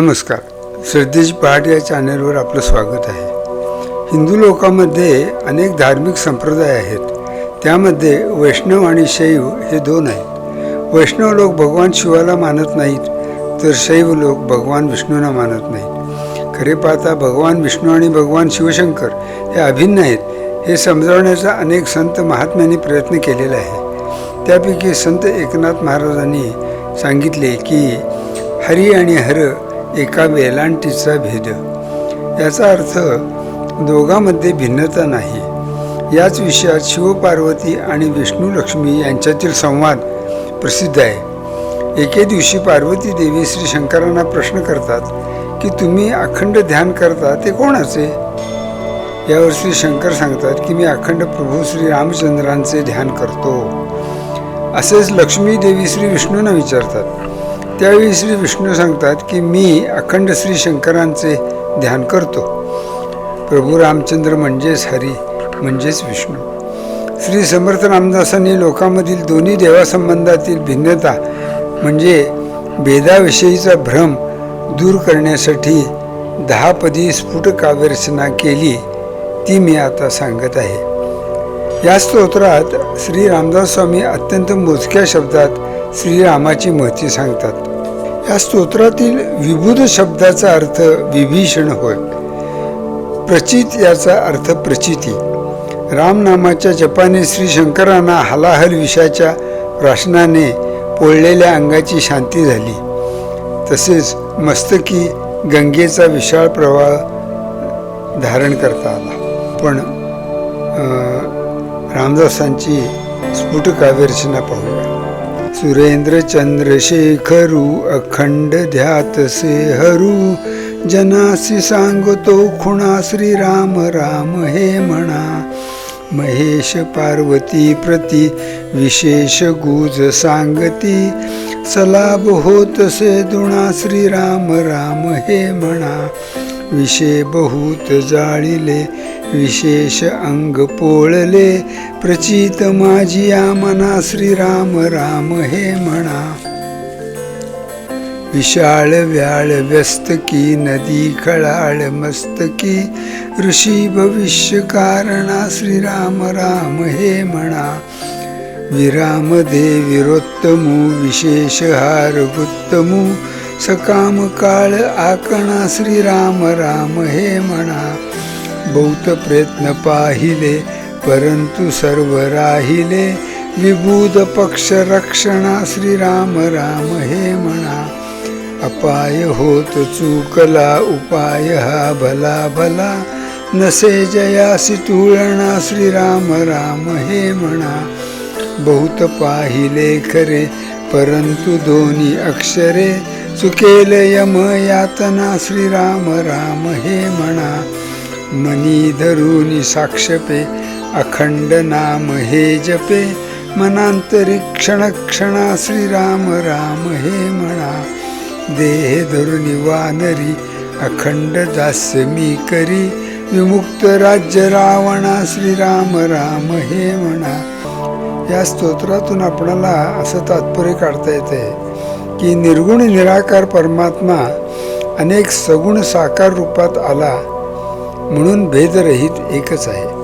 नमस्कार. श्रद्धेश पहाट या चॅनलवर आपलं स्वागत आहे. हिंदू लोकांमध्ये अनेक धार्मिक संप्रदाय आहेत. त्यामध्ये वैष्णव आणि शैव हे दोन आहेत. वैष्णव लोक भगवान शिवाला मानत नाहीत तर शैव लोक भगवान विष्णूंना मानत नाहीत. खरे पाहता भगवान विष्णू आणि भगवान शिवशंकर हे अभिन्न आहेत हे समजावण्याचा अनेक संत महात्म्यांनी प्रयत्न केलेला आहे. त्यापैकी संत एकनाथ महाराजांनी सांगितले की हरी आणि हर एका वेलांटीचा भेद. याचा अर्थ दोघांमध्ये भिन्नता नाही. याच विषयात शिवपार्वती आणि विष्णू लक्ष्मी यांच्यातील संवाद प्रसिद्ध आहे. एके दिवशी पार्वती देवी श्री शंकरांना प्रश्न करतात की तुम्ही अखंड ध्यान करता ते कोणाचे यावर श्री शंकर सांगतात की मी अखंड प्रभू श्री रामचंद्रांचे ध्यान करतो. असेच लक्ष्मी देवी श्री विष्णूंना विचारतात. त्यावेळी श्री विष्णू सांगतात की मी अखंड श्री शंकरांचे ध्यान करतो. प्रभू रामचंद्र म्हणजेच हरी म्हणजेच विष्णू. श्री समर्थ रामदासांनी लोकांमधील दोन्ही देवासंबंधातील भिन्नता म्हणजे भेदाविषयीचा भ्रम दूर करण्यासाठी दहापदी स्फुट काव्यरचना केली ती मी आता सांगत आहे. या स्तोत्रात श्री रामदास स्वामी अत्यंत मोजक्या शब्दात श्रीरामाची महती सांगतात. या स्तोत्रातील विभूत शब्दाचा अर्थ विभीषण होय. प्रचित याचा अर्थ प्रचिती. रामनामाच्या जपाने श्री शंकरांना हलाहल विषाच्या प्राशनाने पोळलेल्या अंगाची शांती झाली. तसेच मस्तकी गंगेचा विशाळ प्रवाह धारण करता आला. पण रामदासांची स्फुट काव्यरचना पाहूया. सुरेंद्र चंद्रशेखरू अखंड ध्यातसे हरू जनासी सांगतो खुणा श्री राम राम हे म्हणा. महेश पार्वती प्रती विशेष गुज सांगती सलाभ होतसे दुणा श्री राम राम हे म्हणा. विषय बहुत जाळिले विशेष अंग पोळले प्रचित माझी आमना मना श्रीराम राम हे म्हणा. विशाळ व्याळ व्यस्तकी नदी खळाळ मस्तकी ऋषी भविष्य कारणा श्रीराम राम हे म्हणा. विराम दे विरोत्तमू विशेष हार उत्तमू सकाम काळ आकणा श्रीराम राम हे म्हणा. बहुत प्रयत्न पाहिले परंतु सर्व राहिले. विबुध पक्ष रक्षणा श्रीराम राम हे म्हणा. अपाय होत चुकला उपाय हा भला भला. नसे जयासी तुळणा श्रीराम राम हे म्हणा. बहुत पाहिले खरे परंतु दोन्ही अक्षरे चुकेल यम यातना श्रीराम राम हे म्हणा. मनी धरुनी साक्षपे अखंड नाम हे जपे. मनांतरी क्षण क्षणा श्रीराम राम हे म्हणा. देह धरुनी वानरी अखंड दास्य मी करी. विमुक्त राज्य रावणा श्रीराम राम हे म्हणा. या स्तोत्रातून आपणाला असं तात्पर्य काढता येते. की निर्गुण निराकार परमात्मा अनेक सगुण साकार रूपात आला म्हणून भेदरहित एकच आहे.